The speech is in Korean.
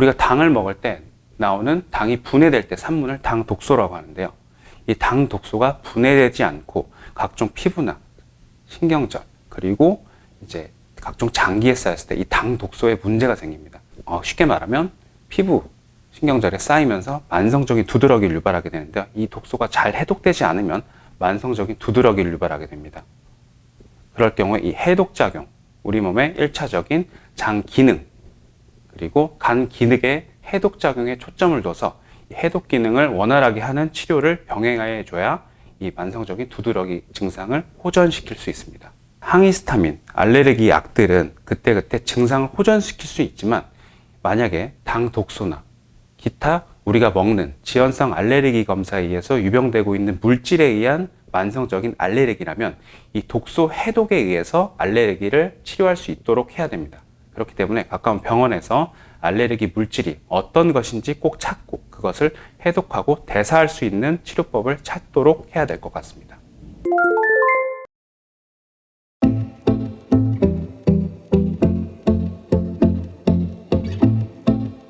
우리가 당을 먹을 때 나오는 당이 분해될 때 산문을 당 독소라고 하는데요. 이 당 독소가 분해되지 않고 각종 피부나 신경절 그리고 이제 각종 장기에 쌓였을 때 이 당 독소에 문제가 생깁니다. 어, 쉽게 말하면 피부 신경절에 쌓이면서 만성적인 두드러기를 유발하게 되는데요. 이 독소가 잘 해독되지 않으면 만성적인 두드러기를 유발하게 됩니다. 그럴 경우에 이 해독작용, 우리 몸의 1차적인 장 기능, 그리고 간 기능의 해독 작용에 초점을 둬서 이 해독 기능을 원활하게 하는 치료를 병행해 줘야 이 만성적인 두드러기 증상을 호전시킬 수 있습니다. 항히스타민, 알레르기 약들은 그때그때 증상을 호전시킬 수 있지만 만약에 당 독소나 기타 우리가 먹는 지연성 알레르기 검사에 의해서 유병되고 있는 물질에 의한 만성적인 알레르기라면 이 독소 해독에 의해서 알레르기를 치료할 수 있도록 해야 됩니다. 그렇기 때문에 가까운 병원에서 알레르기 물질이 어떤 것인지 꼭 찾고 그것을 해독하고 대사할 수 있는 치료법을 찾도록 해야 될 것 같습니다.